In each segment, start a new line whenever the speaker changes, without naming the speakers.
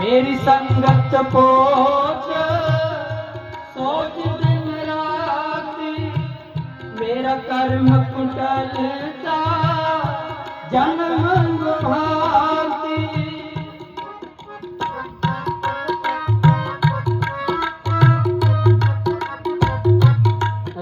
ਮੇਰੀ ਸੰਗਤ ਪੋਚ ਸੋਚ ਦਿਨ ਰਾਤੀ ਮੇਰਾ ਕਰਮ ਕੁਟਲ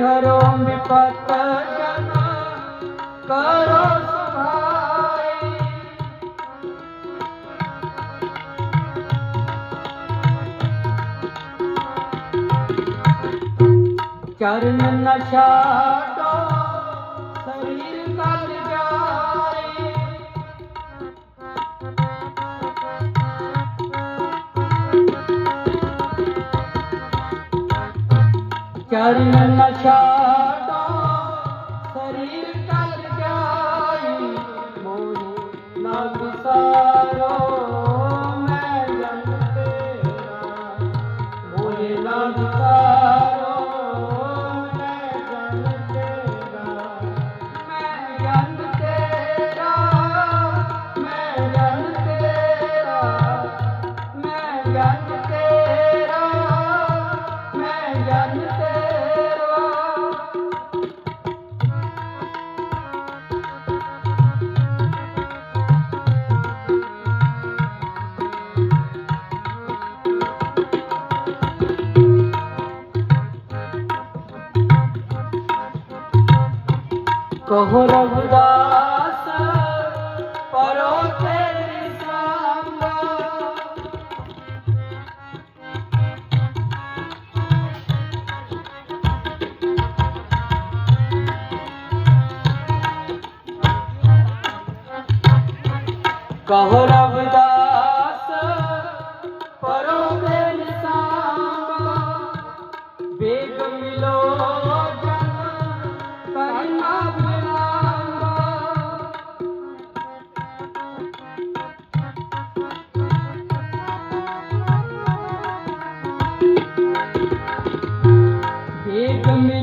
ਮੇਰੀ ਹਰੋ ਵਿਪਤ ਜਨ ਕਰੋ ਸੁਭਾਈ ਚਰਨ ਨ ਛਾਡੋ ਸਰੀਰ प्यारी नन्ना शाह ਕਹੋ ਰਘੁਦਾਸ ਪਰੋ ਤੇਰੀ ਸੰਗ ਕਹੋ ਰਵਿਦਾਸ ਪਰੋ ਤੇਰੀ ਸੰਗ ਵੇਗ ਮਿਲੋ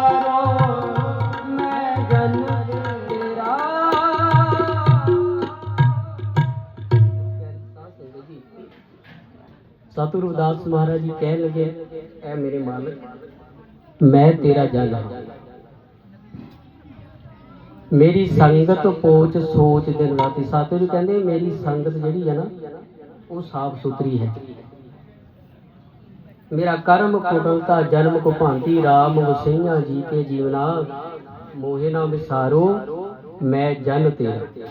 ਵਿਸਾਰੋ ਮੈਂ ਜਨ ਤੇਰਾ ਸਤਿਗੁਰੂ ਰਵਿਦਾਸ ਮਹਾਰਾਜ ਜੀ ਕਹਿ ਲਗੇ ਐ ਮੇਰੇ ਮਾਲਕ ਮੈਂ ਤੇਰਾ ਜਨ ਹਾਂ ਮੇਰੀ ਸੰਗਤ ਪੋਚ ਸੋਚ ਦਿਨ ਰਾਤੀ ਸਤਿਗੁਰੂ ਕਹਿੰਦੇ ਮੇਰੀ ਸੰਗਤ ਜਿਹੜੀ ਹੈ ਨਾ ਉਹ ਸਾਫ਼ ਸੁਥਰੀ ਹੈ ਮੇਰਾ ਕਰਮ ਕੁਟਲਤਾ ਜਨਮ ਕੋ ਭਾਂਤੀ RAM ਵਸਈਆਂ ਜੀ ਕੇ ਜੀਵਨਾ, ਮੋਹਿ ਨਾ ਵਿਸਾਰੋ, ਮੈਂ ਜਨ ਤੇਰਾ।